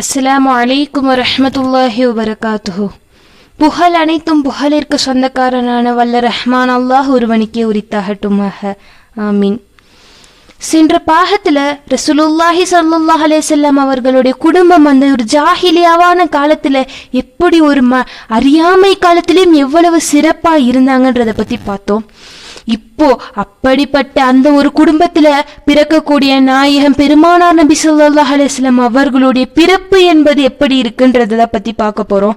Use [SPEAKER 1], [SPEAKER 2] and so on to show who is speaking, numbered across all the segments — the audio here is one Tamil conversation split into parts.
[SPEAKER 1] அஸ்லாம் அலைக்கும் வரமத்துல்லாஹி வபரகாத்துஹு. புகழ் அனைத்தும் புகழிற்கு சொந்தக்காரனான வல்ல ரஹ்மான் அல்லாஹ் ஒருவனுக்கே உரித்தாகட்டுமாக. ஆமீன். சென்ற பாகத்தில் ரசூலுல்லாஹி சல்லுல்லாஹ் அலேசல்லாம் அவர்களுடைய குடும்பம் அந்த ஒரு ஜாஹிலியாவான காலத்தில் எப்படி ஒரு ம அறியாமை காலத்திலையும் எவ்வளவு சிறப்பாக இருந்தாங்கன்றதை பற்றி பார்த்தோம். இப்போ அப்படிப்பட்ட அந்த ஒரு குடும்பத்துல பிறக்கக்கூடிய நாயகம் பெருமானார் நபி சொல்லாஹ் அலிஸ்லாம் அவர்களுடைய பிறப்பு என்பது எப்படி இருக்குன்றத பத்தி பார்க்க போறோம்.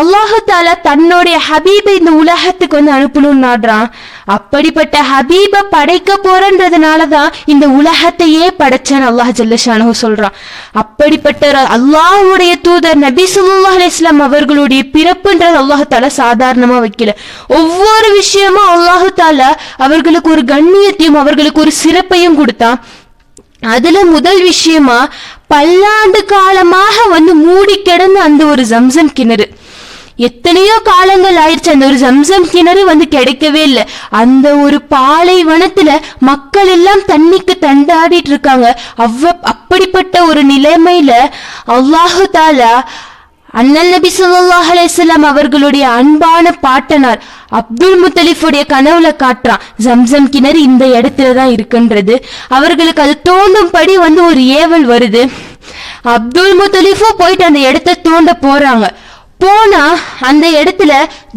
[SPEAKER 1] அல்லாஹு தாலா தன்னுடைய ஹபீபை இந்த உலகத்துக்கு வந்து அனுப்பணும்னு நாடுறான் அப்படிப்பட்ட ஹபீபை படைக்க போறன்றதுனாலதான் இந்த உலகத்தையே படைச்சேன் அல்லாஹ் ஜல்லஷானு சொல்றான் அப்படிப்பட்ட அல்லாஹுடைய அல்லாஹ்வுடைய தூதர் நபி சுல்லா அலைஹி அவர்களுடைய பிறப்புன்றது அல்லாஹு தாலா சாதாரணமா வைக்கல. ஒவ்வொரு விஷயமும் அல்லாஹு தாலா அவர்களுக்கு ஒரு கண்ணியத்தையும் அவர்களுக்கு ஒரு சிறப்பையும் கொடுத்தான் அதுல முதல் விஷயமா பல்லாண்டு காலமாக வந்து மூடி கிடந்த அந்த ஒரு ஜம்சம் கிணறு. எத்தனையோ காலங்கள் ஆயிடுச்சு அந்த ஒரு ஜம்சம் கிணறு வந்து கிடைக்கவே இல்லை. அந்த ஒரு பாலைவனத்துல மக்கள் எல்லாம் தண்ணிக்கு தண்டாடிட்டு இருக்காங்க. அவ்வ அப்படிப்பட்ட ஒரு நிலைமையில அல்லாஹு தாலா அண்ணல் நபி சொல்லாஹ் அலைஹி அவர்களுடைய அன்பான பாட்டனார் அப்துல் முத்தலிஃபுடைய கனவுல காட்டுறான் ஜம்சம் கிணறு இந்த இடத்துல தான் இருக்குன்றது. அவர்களுக்கு அது தோண்டும்படி வந்து ஒரு ஏவல் வருது. அப்துல் முத்தலிஃபும் போயிட்டு அந்த இடத்த தோண்ட போறாங்க. போனா அந்த இடத்துல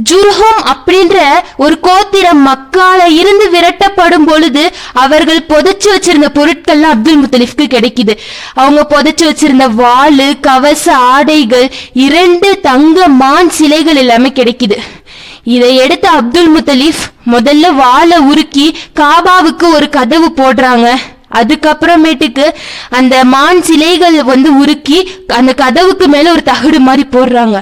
[SPEAKER 1] ஜுர்ஹோம் அப்படின்ற ஒரு கோத்திரம் மக்கால இருந்து விரட்டப்படும் பொழுது அவர்கள் புதைச்சு வச்சிருந்த பொருட்கள்லாம் அப்துல் முத்தலிஃப்க்கு கிடைக்குது. அவங்க புதைச்சு வச்சிருந்த வாளு கவச ஆடைகள் இரண்டு தங்க மான் சிலைகள் எல்லாமே கிடைக்குது. இதை எடுத்த அப்துல் முத்தலிஃப் முதல்ல வாழை உருக்கி காபாவுக்கு ஒரு கதவு போடுறாங்க. அதுக்கப்புறமேட்டுக்கு அந்த மான் சிலைகள் வந்து உருக்கி அந்த கதவுக்கு மேல ஒரு தகடு மாதிரி போடுறாங்க.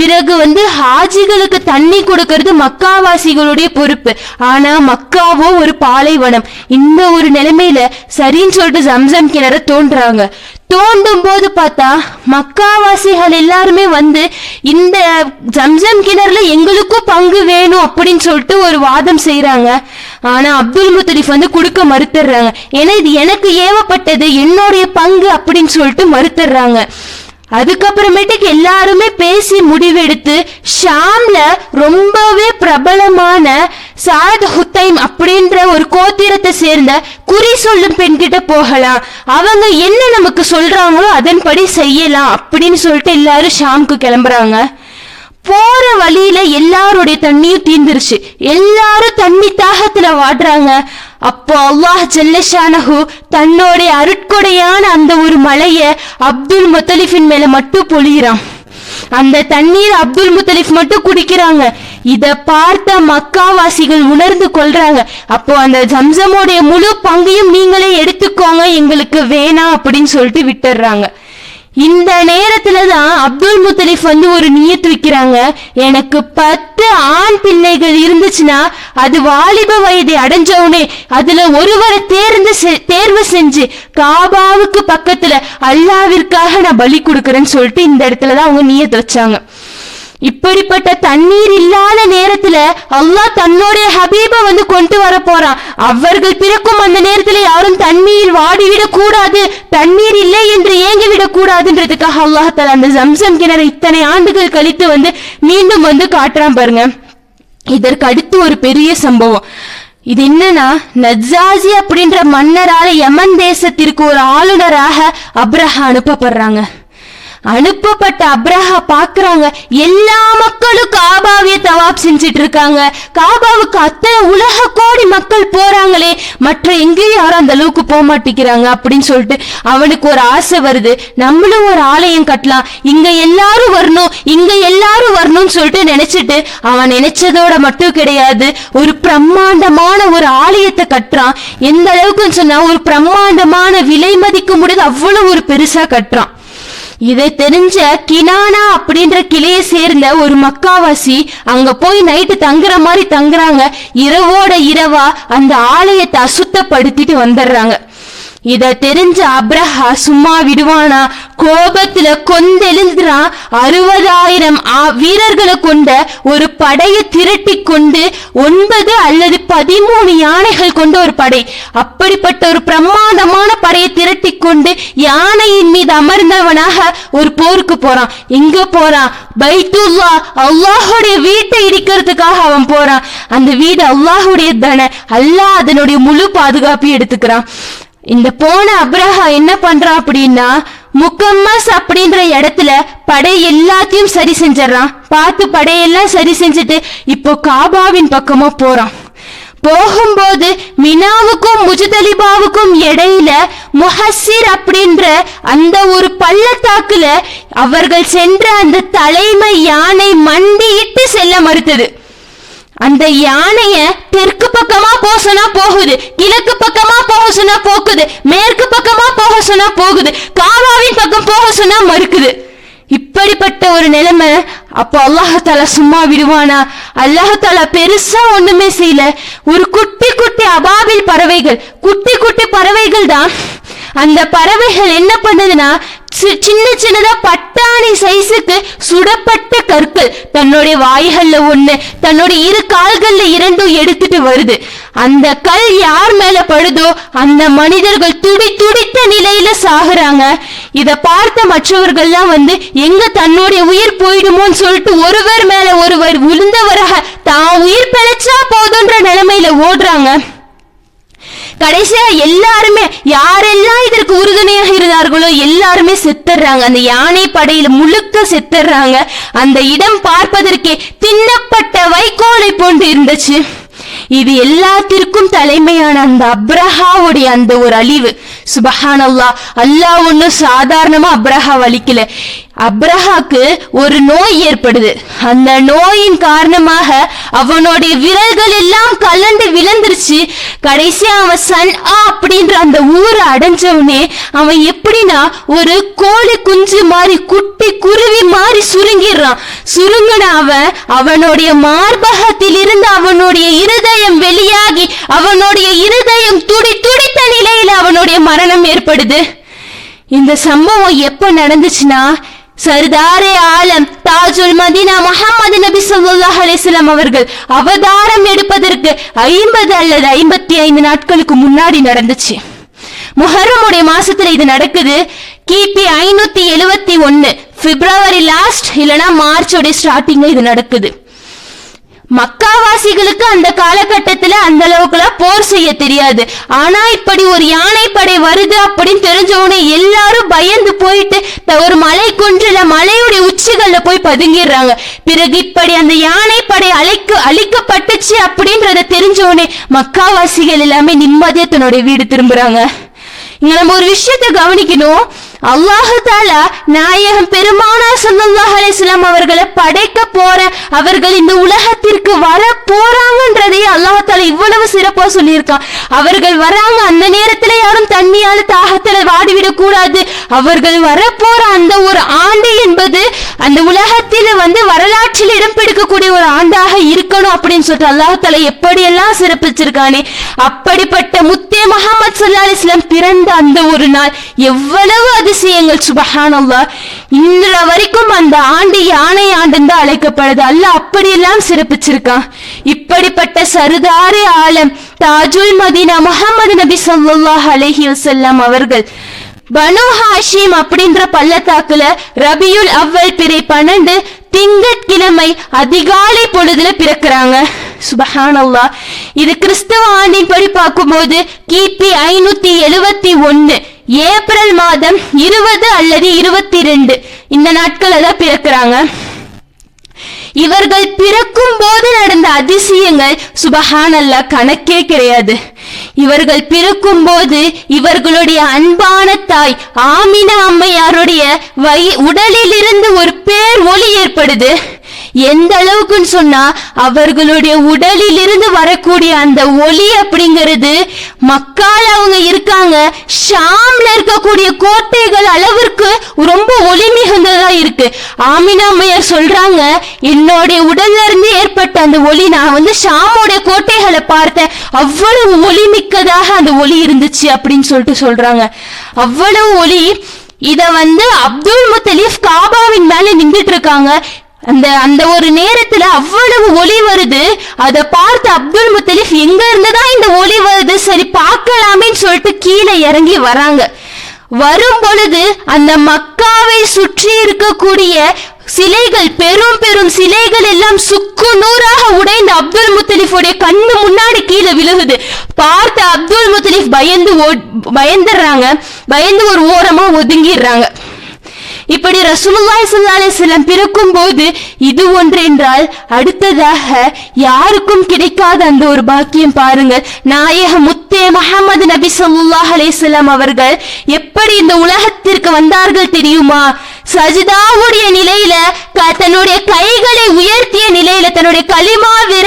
[SPEAKER 1] பிறகு வந்து ஹாஜிகளுக்கு தண்ணி கொடுக்கறது மக்காவாசிகளுடைய பொறுப்பு. ஆனா மக்காவோ ஒரு பாலைவனம். இந்த ஒரு நிலைமையில சரின்னு சொல்லிட்டு ஜம்சம் கிணற தோன்றாங்க. தோண்டும் போது பார்த்தா மக்காவாசிகள் எல்லாருமே வந்து இந்த ஜம்சம் கிணறுல எங்களுக்கும் பங்கு வேணும் அப்படின்னு சொல்லிட்டு ஒரு வாதம் செய்யறாங்க ஆனா அப்துல் முத்தலிஃப் வந்து கொடுக்க மறுத்துடுறாங்க. ஏன்னா இது எனக்கு ஏவப்பட்டது என்னுடைய பங்கு அப்படின்னு சொல்லிட்டு மறுத்துடுறாங்க. அதுக்கப்புறமேட்டுக்கு எல்லாருமே பேசி முடிவெடுத்து ஷாம்ல ரொம்பவே பிரபலமான சாத் ஹுத்தைம் அப்படின்ற ஒரு கோத்திரத்தை சேர்ந்த குறி சொல்லும் பெண்கிட்ட போகலாம். அவங்க என்ன நமக்கு சொல்றாங்களோ அதன்படி செய்யலாம் அப்படின்னு சொல்லிட்டு எல்லாரும் ஷாம்க்கு கிளம்புறாங்க. போற வழியில எல்லாருடைய தண்ணியும் தீந்துருச்சு. எல்லாரும் தண்ணி தாகத்துல வாடுறாங்க. அப்போ அல்லாஹ் ஜெல்லஷானஹு தன்னுடைய அருட்கொடையான அந்த ஒரு மலைய அப்துல் முத்தலிஃபின் மேல மட்டும் பொழியிறான். அந்த தண்ணீர் அப்துல் முத்தலிஃப் மட்டும் குடிக்கிறாங்க. இத பார்த்த மக்காவாசிகள் உணர்ந்து கொள்றாங்க. அப்போ அந்த ஜம்சமோடைய முழு பங்கையும் நீங்களே எடுத்துக்கோங்க எங்களுக்கு வேணாம் அப்படின்னு சொல்லிட்டு விட்டுடுறாங்க. இந்த நேரத்துல தான் அப்துல் முத்தலிஃப் வந்து ஒரு நியத்து வைக்கிறாங்க. எனக்கு பத்து ஆண் பிள்ளைகள் இருந்துச்சுன்னா அது வாலிப வயதை அடைஞ்சவுனே அதுல ஒருவரை தேர்ந்து செ- தேர்வு செஞ்சு காபாவுக்கு பக்கத்துல அல்லாவிற்காக நான் பலி கொடுக்குறேன்னு சொல்லிட்டு இந்த இடத்துல தான் அவங்க நியத்து வச்சாங்க. இப்படிப்பட்ட தண்ணீர் இல்லாத நேரத்துல அல்லாஹ் தன்னுடைய ஹபீப வந்து கொண்டு வர போறான். அவர்கள் பிறக்கும் அந்த நேரத்துல யாரும் தண்ணீர் வாடிவிடக் கூடாது தண்ணீர் இல்லை என்று ஏங்கி விடக் கூடாதுன்றதுக்காக அல்லாஹ் அந்த ஜம்சம் கிணறு இத்தனை ஆண்டுகள் கழித்து வந்து மீண்டும் வந்து காட்டுறான் பாருங்க. இதற்கு அடுத்து ஒரு பெரிய சம்பவம். இது என்னன்னா நஜாஜி அப்படின்ற மன்னரால யமன் தேசத்திற்கு ஒரு ஆளுநராக அப்ரஹா அனுப்பப்படுறாங்க. அனுப்பப்பட்ட அப்ரஹா பாக்குறாங்க. எல்லா மக்களும் காபாவிய தவாப் செஞ்சுட்டு இருக்காங்க காபாவுக்கு அத்தனை உலக கோடி மக்கள் போறாங்களே. மற்ற எங்கேயும் யாரும் அந்த அளவுக்கு போக மாட்டேங்கிறாங்க அப்படின்னு சொல்லிட்டு அவனுக்கு ஒரு ஆசை வருது. நம்மளும் ஒரு ஆலயம் கட்டலாம். இங்க எல்லாரும் வரணும். இங்க எல்லாரும் வரணும்னு சொல்லிட்டு நினைச்சிட்டு அவன் நினைச்சதோட மட்டும் கிடையாது. ஒரு பிரம்மாண்டமான ஒரு ஆலயத்தை கட்டுறான். எந்த அளவுக்கு சொன்னா ஒரு பிரம்மாண்டமான விலை மதிக்க முடியாது அவ்வளவு ஒரு பெருசா கட்டுறான். இதை தெரிஞ்ச கினானா அப்படின்ற கிளையை சேர்ந்த ஒரு மக்காவாசி அங்க போய் நைட்டு தங்குற மாதிரி தங்குறாங்க. இரவோட இரவா அந்த ஆலயத்தை அசுத்தப்படுத்திட்டு வந்துடுறாங்க. இத தெரிஞ்ச அப்ரஹா சும்மா விடுவானா? கோபத்துல கொந்தெழுந்துறா. அறுபதாயிரம் ஆ- வீரர்களை கொண்ட ஒரு படையை திரட்டி கொண்டு ஒன்பது அல்லது பதிமூணு யானைகள் கொண்ட ஒரு படை. அப்படிப்பட்ட ஒரு பிரமாதமான படையை திரட்டி கொண்டு யானையின் மீது அமர்ந்தவனாக ஒரு போருக்கு போறான். எங்க போறான்? பைத்துல்லா அல்லாஹுடைய வீட்டை இடிக்கிறதுக்காக அவன் போறான். அந்த வீடு அல்லாஹுடைய தானே அல்லாஹ் அதனுடைய முழு பாதுகாப்பையும் எடுத்துக்கிறான். இந்த போன அப்ரஹா என்ன பண்றான் அப்படின்னா முக்கம்மாஸ் அப்படின்ற இடத்துல படை எல்லாத்தையும் சரி செஞ்சிடறான். பார்த்து படையெல்லாம் சரி செஞ்சுட்டு இப்போ காபாவின் பக்கமா போறான். போகும்போது மினாவுக்கும் முஜதலிபாவுக்கும் இடையில முஹசிர் அப்படின்ற அந்த ஒரு பள்ளத்தாக்குல அவர்கள் சென்ற அந்த தலைமை யானை மண்டியிட்டு செல்ல மறுத்தது. அந்த யானைய தெற்கு பக்கமா போக சொன்னா போகுது கிழக்கு பக்கமா போக சொன்னா போக்குது மேற்கு பக்கமா போக சொன்னா போகுது காவாவின் பக்கம் போக சொன்னா மறுக்குது. இப்படிப்பட்ட ஒரு நிலைமை அப்போ அல்லாஹால சும்மா விடுவானா? அல்லாஹால பெருசா ஒண்ணுமே செய்யல. ஒரு குட்டி குட்டி அபாவில் பறவைகள் குட்டி குட்டி பறவைகள் தான். அந்த பறவைகள் என்ன பண்ணுதுன்னா சின்ன சின்னதா பட்டாணி சைஸுக்கு சுடப்பட்ட கற்கள். தன்னுடைய வாய்கள்ல ஒண்ணு தன்னுடைய இரு கால்கள்ல இரண்டும் எடுத்துட்டு வருது. அந்த கல் யார் மேல படுதோ அந்த மனிதர்கள் துடி துடித்த நிலையில சாகுறாங்க. இத பார்த்த மற்றவர்கள்லாம் வந்து எங்க தன்னுடைய உயிர் போயிடுமோன்னு சொல்லிட்டு ஒருவர் மேல ஒருவர் விழுந்தவராக தான் உயிர் பிழைச்சா போதுன்ற நிலைமையில ஓடுறாங்க. கடைசியா எல்லாருமே யாரெல்லாம் இதற்கு உறுதுணையாக இருந்தார்களோ எல்லாருமே செத்துறாங்க அந்த யானை படையில முழுக்க செத்துறாங்க அந்த இடம் பார்ப்பதற்கே தின்னப்பட்ட வைக்கோலை போன்று இருந்துச்சு. இது எல்லாத்திற்கும் தலைமையான அந்த அப்ரஹாவுடைய அந்த ஒரு அழிவு. சுபஹான் அல்லா அல்லாஹ் ஒன்னும் சாதாரணமா அப்ரஹா வலிக்கல. அப்ரஹாக்கு ஒரு நோய் ஏற்படுது. அந்த நோயின் காரணமாக அவனுடைய விரல்கள் எல்லாம் கலண்டு விழுந்துருச்சு. கடைசியா அவன் சன் ஆ அப்படின்ற அந்த ஊரை அடைஞ்சவனே அவன் எப்படின்னா ஒரு கோழி குஞ்சு மாதிரி குட்டி குருவி மாதிரி சுருங்கிடுறான். சுருங்கின அவன் அவனுடைய மார்பகத்தில் இருந்து அவனுடைய இருதயம் வெளியாகி அவனுடைய இருதயம் துடி துடித்த நிலையில அவன் மரணம் ஏற்படுது. இந்த சம்பவம் எப்ப நடந்துச்சுன்னா சர்தாரே ஆலம் தாஜுல் மதீனா முகமது நபி ஸல்லல்லாஹு அலிஸ்லாம் அவர்கள் அவதாரம் எடுப்பதற்கு ஐம்பது அல்லது ஐம்பத்தி ஐந்து நாட்களுக்கு முன்னாடி நடந்துச்சு. முஹர்ரமுடைய மாசத்துல இது நடக்குது. கிபி ஐநூத்தி எழுவத்தி ஒன்னு பிப்ரவரி லாஸ்ட் இல்லனா மார்ச்சோட ஸ்டார்டிங்ல இது நடக்குது. மக்காவாசிகளுக்கு அந்த காலகட்டத்துல அந்த அளவுக்குலாம் போர் செய்ய தெரியாது. ஆனா இப்படி ஒரு யானை படை வருது அப்படின்னு தெரிஞ்சவனே எல்லாரும் பயந்து போயிட்டு த- ஒரு மலை குன்றுல மலையுடைய உச்சிகள்ல போய் பதுங்கிடுறாங்க. பிறகு இப்படி அந்த யானை படை அழைக்க அழிக்கப்பட்டுச்சு அப்படின்றத தெரிஞ்சவனே மக்காவாசிகள் எல்லாமே நிம்மதியா தன்னுடைய வீடு திரும்புறாங்க. இங்க நம்ம ஒரு விஷயத்தை கவனிக்கணும். அல்லாஹு தாலா நாயகம் பெருமானா ஸல்லல்லாஹு அலிஸ்லாம் அவர்களை படைக்க போற அவர்கள் இந்த உலகத்திற்கு வர போறாங்கன்றதே அல்லாஹ் தாலா இவ்வளவு சிறப்பா சொல்லியிருக்கான் அவர்கள் வராங்க அந்த நேரத்துல யாரும் தண்ணியால தாகத்துல வாடிவிடக் கூடாது. அவர்கள் வரப்போற அந்த ஒரு ஆண்டு என்பது அந்த உலகத்தில வந்து வரலாற்றில் இடம் பிடிக்கக்கூடிய ஒரு ஆண்டாக இருக்கணும் அப்படின்னு சொல்லிட்டு அல்லாஹ் தாலா எப்படியெல்லாம் சிறப்பிச்சிருக்கானே. அப்படிப்பட்ட முத்தே முகமது சல்லா அலிஸ்லாம் பிறந்த அந்த ஒரு நாள் எவ்வளவு அதிசயங்கள் சுபஹானல்லாஹ். இன்ற வரைக்கும் அந்த ஆண்டு யானை ஆண்டுன்னு அழைக்கப்படுது. அல்ல அப்படியெல்லாம் சிறப்பிச்சிருக்கான். இப்படிப்பட்ட சருதாரி ஆலம் தாஜுல் மதீனா முகமது நபி ஸல்லல்லாஹு அலஹி வசல்லாம் அவர்கள் பனு ஹாஷிம் அப்படின்ற பள்ளத்தாக்குல ரபியுல் அவ்வல் பிறை பன்னெண்டு திங்கட்கிழமை அதிகாலை பொழுதுல பிறக்கிறாங்க. சுபஹானல்லாஹ். இது கிறிஸ்தவ ஆண்டின் ஆண்டின்படி பார்க்கும்போது கிபி ஐநூத்தி எழுவத்தி ஒன்னு. ஏப்ரல் மாதம் இருபது அல்லது இருபத்தி ரெண்டு இந்த நாட்கள் தான் பிறக்கிறாங்க. இவர்கள் பிறக்கும் போது நடந்த அதிசயங்கள் சுபஹானல்லா கணக்கே கிடையாது. இவர்கள் பிறக்கும் போது இவர்களுடைய அன்பான தாய் ஆமினா அம்மையாருடைய வை உடலில் இருந்து ஒரு பேர் ஒளி ஏற்படுது. எந்த அளவுக்குன்னு சொன்னா அவர்களுடைய உடலில் இருந்து வரக்கூடிய அந்த ஒளி அப்படிங்கிறது மக்கால அவங்க இருக்காங்க. ஷாம்ல இருக்கக்கூடிய கோட்டைகள் அளவிற்கு ரொம்ப ஒளி மிகுந்ததா இருக்கு. ஆமினாமையர் சொல்றாங்க என்னுடைய உடல்ல இருந்து ஏற்பட்ட அந்த ஒளி நான் வந்து ஷாமோடைய கோட்டைகளை பார்த்தேன். அவ்வளவு ஒளி மிக்கதாக அந்த ஒளி இருந்துச்சு அப்படின்னு சொல்லிட்டு சொல்றாங்க. அவ்வளவு ஒளி இத வந்து அப்துல் முத்தலீஃப் காபாவின் மேல நின்றுட்டு இருக்காங்க. அந்த அந்த ஒரு நேரத்துல அவ்வளவு ஒளி வருது. அதை பார்த்து அப்துல் முத்தலீஃப் எங்க இருந்துதான் இந்த ஒளி வருது? சரி பார்க்கலாமேன்னு சொல்லிட்டு கீழே இறங்கி வராங்க. வரும் பொழுது அந்த மக்காவை சுற்றி இருக்கக்கூடிய சிலைகள் பெரும் பெரும் சிலைகள் எல்லாம் சுக்கு நூறாக உடைந்து அப்துல் முத்தலிஃபுடைய கண்ணு முன்னாடி கீழே விழுகுது. பார்த்து அப்துல் முத்தலிஃப் பயந்து பயந்துடுறாங்க. பயந்து ஒரு ஓரமா ஒதுங்கிடுறாங்க. இப்படி ரசூலுல்லாஹி ஸல்லல்லாஹு அலைஹி பிறக்கும் போது இது ஒன்று என்றால் அடுத்ததாக யாருக்கும் கிடைக்காத அந்த ஒரு பாக்கியம் பாருங்கள் நாயக முத்தே முஹம்மது நபி ஸல்லல்லாஹு அலைஹி அவர்கள் எப்படி இந்த உலகத்திற்கு வந்தார்கள் தெரியுமா? சஜிதாவுடைய நிலையில க- தன்னுடைய கைகளை உயர்த்திய நிலையில தன்னுடைய களிமாவு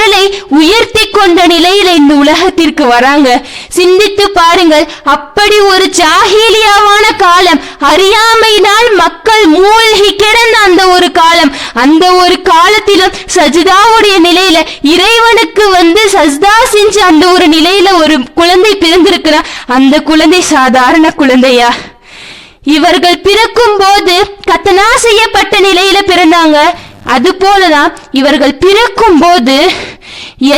[SPEAKER 1] இந்த உலகத்திற்கு வராங்க. சிந்தித்து பாருங்கள் அப்படி ஒரு ஜாஹீலியாவான காலம் அறியாமையினால் மக்கள் மூழ்கி கிடந்த அந்த ஒரு காலம். அந்த ஒரு காலத்திலும் சஜிதாவுடைய நிலையில இறைவனுக்கு வந்து சஜ்தா செஞ்சு அந்த ஒரு நிலையில ஒரு குழந்தை பிறந்திருக்கிறா. அந்த குழந்தை சாதாரண குழந்தையா? இவர்கள் பிறக்கும் போது கத்தனா செய்யப்பட்ட நிலையில பிறந்தாங்க. அது போலதான் இவர்கள் பிறக்கும் போது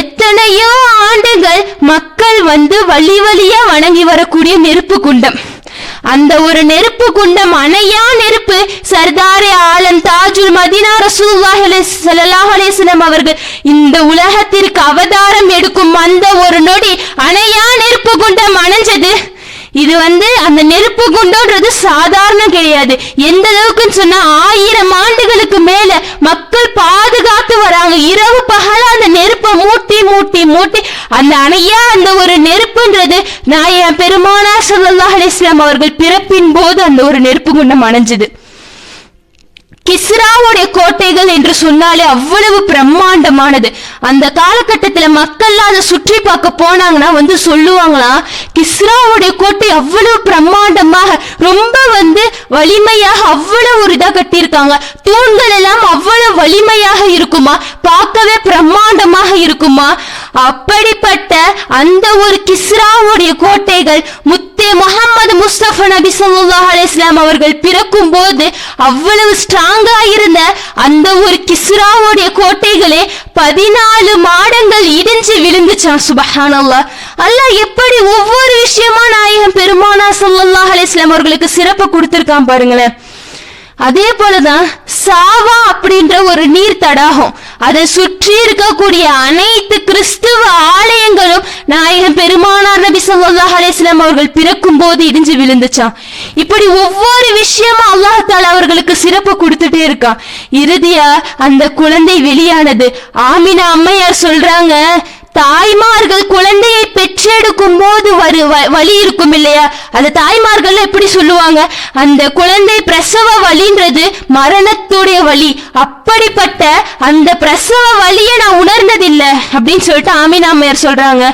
[SPEAKER 1] எத்தனையோ ஆண்டுகள் மக்கள் வந்து வழி வழியா வணங்கி வரக்கூடிய நெருப்பு குண்டம். அந்த ஒரு நெருப்பு குண்டம் அணையா நெருப்பு சர்தாரே ஆலம் தாஜுல் மதினா ரசூல்லாஹலேசனம் அவர்கள் இந்த உலகத்திற்கு அவதாரம் எடுக்கும் அந்த ஒரு நொடி அணையா நெருப்பு குண்டம் அணைஞ்சது. இது வந்து அந்த நெருப்பு குண்டோன்றது சாதாரணம் கிடையாது. எந்த அளவுக்குன்னு சொன்னா ஆயிரம் ஆண்டுகளுக்கு மேல மக்கள் பாதுகாத்து வராங்க. இரவு பகலா அந்த நெருப்பை மூட்டி மூட்டி மூட்டி அந்த அணையா அந்த ஒரு நெருப்புன்றது நான் என் பெருமானா சொல்லல்லாஹ் அலிஸ்லாம் அவர்கள் பிறப்பின் போது அந்த ஒரு நெருப்பு குண்டம் அணைஞ்சது. கிஸ்ராவுடைய கோட்டைகள் என்று சொன்னாலே அவ்வளவு பிரம்மாண்டமானது. அந்த காலகட்டத்துல மக்கள் அதை சுற்றி பார்க்க போனாங்கன்னா வந்து சொல்லுவாங்களாம் கிஸ்ராவுடைய கோட்டை அவ்வளவு பிரம்மாண்டமாக ரொம்ப வந்து வலிமையாக அவ்வளவு ஒரு இதாக கட்டியிருக்காங்க. தூண்கள் எல்லாம் அவ்வளவு வலிமையாக இருக்குமா? பார்க்கவே பிரம்மாண்டமாக இருக்குமா? அப்படிப்பட்ட அந்த ஒரு கிஸ்ராவுடைய கோட்டைகள் முத்து முகமது முஸ்தபா நபி ஸல்லல்லாஹு அலிஸ்லாம் அவர்கள் பிறக்கும் போது அவ்வளவு ஸ்ட்ராங்கா இருந்த அந்த ஒரு கிஸ்ராவுடைய கோட்டைகளே பதினாலு மாடங்கள் இடிஞ்சு விழுந்துச்சான் சுபஹானல்லாஹ். அல்லாஹ் எப்படி ஒவ்வொரு விஷயமா நாயகம் பெருமானா ஸல்லல்லாஹு அலிஸ்லாம் அவர்களுக்கு சிறப்பு கொடுத்திருக்கான் பாருங்களேன். அதே போலதான் சாவா அப்படின்ற ஒரு நீர் தடாகம். அதை சுற்றி இருக்கக்கூடிய அனைத்து கிறிஸ்துவ ஆலயங்களும் நாயகம் பெருமானார் நபி ஸல்லல்லாஹு அலிஸ்லாம் அவர்கள் பிறக்கும் போது இடிஞ்சு விழுந்துச்சான் இப்படி ஒவ்வொரு விஷயமும் அல்லாஹ் தாலா அவர்களுக்கு சிறப்பு கொடுத்துட்டே இருக்கான். இறுதியா அந்த குழந்தை வெளியானது. ஆமினா அம்மையார் சொல்றாங்க தாய்மார்கள் குழந்தையை பெற்றெடுக்கும் போது வரு வ- வலி இருக்கும் இல்லையா? அந்த தாய்மார்கள் எப்படி சொல்லுவாங்க? அந்த குழந்தை பிரசவ வலின்றது மரணத்துடைய வலி. அப்படிப்பட்ட அந்த பிரசவ வலியை நான் உணர்ந்ததில்லை அப்படின்னு சொல்லிட்டு ஆமினா அம்மையார் சொல்றாங்க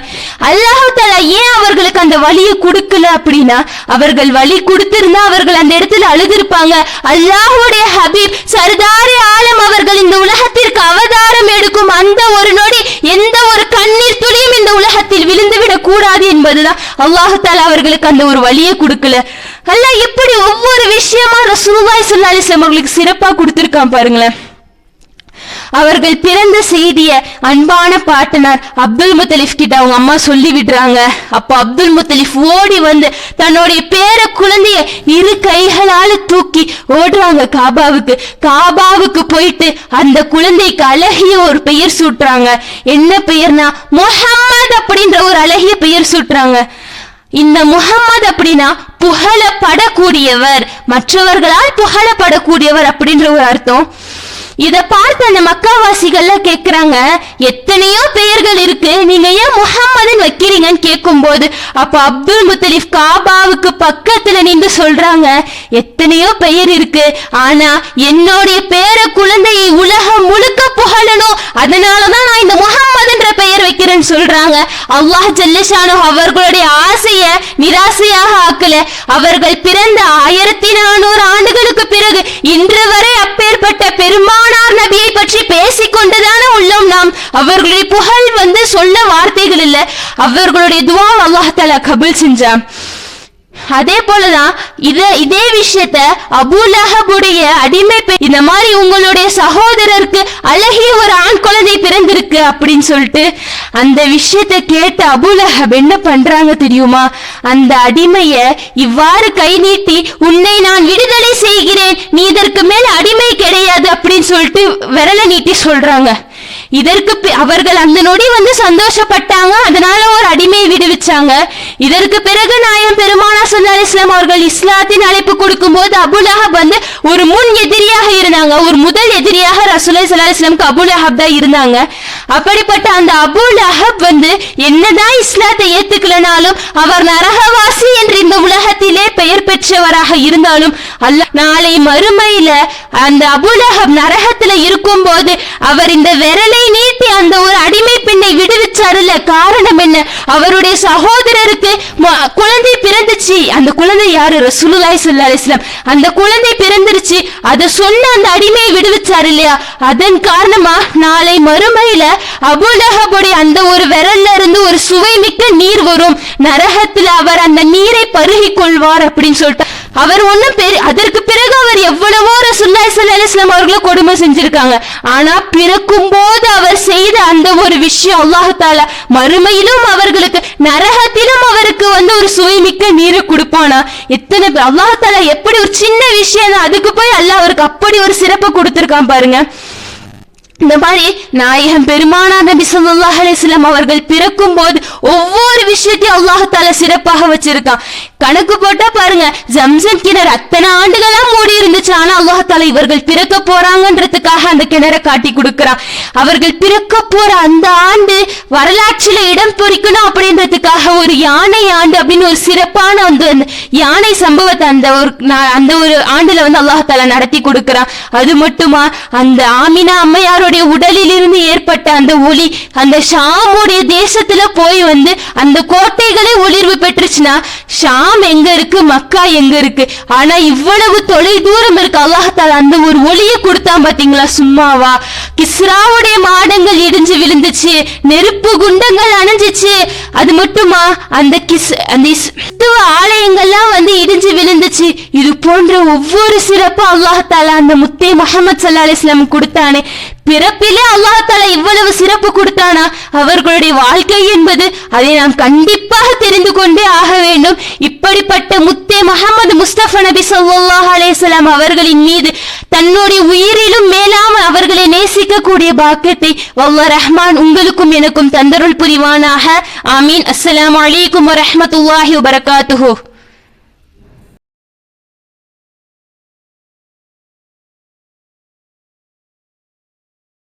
[SPEAKER 1] அல்லாஹால ஏன் அவர்களுக்கு அந்த வலியை கொடுக்கல அப்படின்னா அவர்கள் வலி கொடுத்திருந்தா அவர்கள் அந்த இடத்துல அழுதிருப்பாங்க. அல்லாஹுடைய ஹபீப் சர்தாரி ஆலம் அவர்கள் இந்த உலகத்திற்கு அவதாரம் எடுக்கும் அந்த ஒரு நொடி துளியும் இந்த உலகத்தில் விழுந்து விடக் கூடாது என்பதுதான் அல்லாஹால அவர்களுக்கு அந்த ஒரு வழியை கொடுக்கல. அல்ல இப்படி ஒவ்வொரு விஷயமா ரசூலுல்லாஹி ஸல்லல்லாஹு அவர்களுக்கு சிறப்பா கொடுத்திருக்கான் பாருங்களேன். அவர்கள் பிறந்த செய்திய அன்பான பாட்டனார் அப்துல் முத்தலிஃப் கிட்ட அவங்க அம்மா சொல்லி விடுறாங்க. அப்போ அப்துல் முத்தலிஃப் ஓடி வந்து தன்னுடைய பேர குழந்தைய இரு கைகளால தூக்கி ஓடுறாங்க காபாவுக்கு. காபாவுக்கு போயிட்டு அந்த குழந்தைக்கு அழகிய ஒரு பெயர் சூட்டுறாங்க. என்ன பெயர்னா முஹம்மது அப்படின்ற ஒரு அழகிய பெயர் சூட்டுறாங்க. இந்த முகம்மது அப்படின்னா புகழப்படக்கூடியவர். மற்றவர்களால் புகழப்படக்கூடியவர் அப்படின்ற ஒரு அர்த்தம். இத பார்த்து அந்த மக்காவாசிகள்ல கேக்குறாங்க எத்தனையோ பெயர்கள் இருக்கு நீங்க ஏன் முகம்மதுன்னு வைக்கிறீங்கன்னு கேட்கும்போது அப்ப அப்துல் முத்தலிஃப் காபாவுக்கு பக்கத்துல நின்று சொல்றாங்க எத்தனையோ பெயர் இருக்கு ஆனா என்னுடைய பேர குழந்தையை உலகம் முழுக்க புகழணும் அதனாலதான் நான் இந்த முகம்மதுன்ற பெயர் வைக்கிறேன்னு சொல்றாங்க. அல்லாஹ் ஜல்லஷானு அவர்களுடைய ஆசைய நிராசையாக ஆக்கல. அவர்கள் பிறந்த ஆயிரத்தி நானூறு ஆண்டுகளுக்கு பிறகு இன்று வரை அப்பேற்பட்ட பெருமானார் நபியை பற்றி பேசிக் கொண்டுதானே உள்ளோம் நாம். அவர்களுடைய புகழ் வந்து சொல்ல வார்த்தைகள் இல்ல. அவர்களுடைய துவா அல்லாஹால கபில் செஞ்சான். அதே போலதான் இத இதே விஷயத்த அபூலஹபுடைய அடிமை பெண் இந்த மாதிரி உங்களுடைய சகோதரருக்கு அழகிய ஒரு ஆண் குழந்தை பிறந்திருக்கு அப்படின்னு சொல்லிட்டு அந்த விஷயத்த கேட்டு அபுலஹப் என்ன பண்றாங்க தெரியுமா? அந்த அடிமைய இவ்வாறு கை நீட்டி உன்னை நான் விடுதலை செய்கிறேன். நீ இதற்கு மேல அடிமை கிடையாது. அப்படின்னு சொல்லிட்டு விரல நீட்டி சொல்றாங்க. இதற்கு பி- அவர்கள் அந்த நொடி வந்து சந்தோஷப்பட்டாங்க. அதனால ஒரு அடிமையை விடுவிச்சாங்க. இதற்கு பிறகு நாயம் பெருமானா சல்லா இஸ்லாம் அவர்கள் இஸ்லாத்தின் அழைப்பு கொடுக்கும்போது அபுலஹப் வந்து ஒரு முன் எதிரியாக இருந்தாங்க. ஒரு முதல் எதிரியாக ரசூலை சல்லா இஸ்லாமுக்கு அபுலஹப் தான் இருந்தாங்க. அப்படிப்பட்ட அந்த அபுலஹப் வந்து என்னதான் இஸ்லாத்தை ஏத்துக்கலனாலும் அவர் நரகவாசி என்று இந்த உலகத்திலே பெயர் பெற்றவராக இருந்தாலும் அல்ல நாளை மறுமையில அந்த அபுலஹப் நரகத்துல இருக்கும்போது அவர் இந்த விரலை அந்த ஒரு அடிமை பெண்ணை விடுவிச்சாருல காரணம் என்ன? அவருடைய சகோதரருக்கு குழந்தை பிறந்துச்சு. அந்த குழந்தை யாரு? ரசூலுல்லாஹி ஸல்லல்லாஹு அலைஹி அந்த குழந்தை பிறந்துருச்சு. அத சொன்ன அந்த அடிமையை விடுவிச்சாரு இல்லையா? அதன் காரணமா நாளை மறுமையில அபுலஹபுடைய அந்த ஒரு விரல்ல இருந்து ஒரு சுவைமிக்க நீர் வரும். நரகத்துல அவர் அந்த நீரை பருகி கொள்வார் அப்படின்னு சொல்லிட்டு அவர் ஒண்ணும் பெரிய அதற்கு பிறகு அவர் எவ்வளவோ ரசூலுல்லாஹி ஸல்லல்லாஹு அவர்களை கொடுமை செஞ்சிருக்காங்க. ஆனா பிறக்கும் போது அவர் செய்த அந்த ஒரு விஷயம் அல்லாஹ் மறுமையிலும் அவர்களுக்கு நரகத்திலும் அவருக்கு வந்து ஒரு சுவைமிக்க நீரை கொடுப்பானா? எத்தனை பேர் எப்படி ஒரு சின்ன விஷயம் அதுக்கு போய் அல்லாஹ் அவருக்கு அப்படி ஒரு சிறப்பை கொடுத்திருக்கான் பாருங்க. இந்த மாதிரி நாயகம் பெருமானா நபி ஸல்லல்லாஹு அலிஸ்லாம் அவர்கள் பிறக்கும் போது ஒவ்வொரு விஷயத்தையும் அல்லாஹ் சிறப்பாக வச்சிருக்கான். கணக்கு போட்டா பாருங்க ஜம்சம் கிணறு அத்தனை ஆண்டுகளா மூடி இருந்துச்சு. ஆனா அல்லாஹால இவர்கள் பிறக்க போறாங்கன்றதுக்காக அந்த கிணற காட்டி கொடுக்கறான். அவர்கள் பிறக்க போற அந்த ஆண்டு வரலாற்றில இடம் பொறிக்கணும் அப்படின்றதுக்காக ஒரு யானை ஆண்டு அப்படின்னு ஒரு சிறப்பான அந்த யானை சம்பவத்தை அந்த ஒரு அந்த ஒரு ஆண்டுல வந்து அல்லாஹால நடத்தி கொடுக்கறான். அது மட்டுமா அந்த ஆமினா அம்மையாருடைய உடலில் இருந்து ஏற்பட்ட அந்த ஒளி அந்த ஷாமுடைய தேசத்துல போய் வந்து அந்த கோட்டைகளே ஒளிர்வு பெற்றுச்சுன்னா ஷாம் எங்க இருக்கு? மக்கா எங்க இருக்கு? ஆனா இவ்வளவு தொலை தூரம் இருக்கு. அல்லாஹால அந்த ஒரு ஒளியை கொடுத்தான் பாத்தீங்களா சும்மாவா? கிஸ்ராவுடைய மாடங்கள் இடிஞ்சு விழுந்துச்சு. நெருப்பு குண்டங்கள் அணைஞ்சிச்சு. அது மட்டுமா? அந்த கிஸ் அந்த ஆலயங்கள்லாம் வந்து இடிஞ்சு விழுந்துச்சு. இது போன்ற ஒவ்வொரு சிறப்பும் அல்லாஹால அந்த முத்தே முகமது சல்லா அலிஸ்லாம் கொடுத்தானே. பிறப்பிலே அல்லாஹ் இவ்வளவு சிறப்பு கொடுத்தானா? அவர்களுடைய வாழ்க்கை என்பது அதை நாம் கண்டிப்பாக தெரிந்து கொண்டே ஆக வேண்டும். இப்படிப்பட்ட முத்தே முகமது முஸ்தபா நபி சொல்லாஹ் அலேஸ்லாம் அவர்களின் மீது தன்னுடைய உயிரிலும் மேலாமல் அவர்களை நேசிக்கக்கூடிய பாக்கியத்தை வல்லா ரஹ்மான் உங்களுக்கும் எனக்கும் தந்தருள் புரிவானாக. ஆமீன். அஸ்லாம் அலைக்கும் வரஹ்மத்துல்லாஹி வரகாத்துஹோ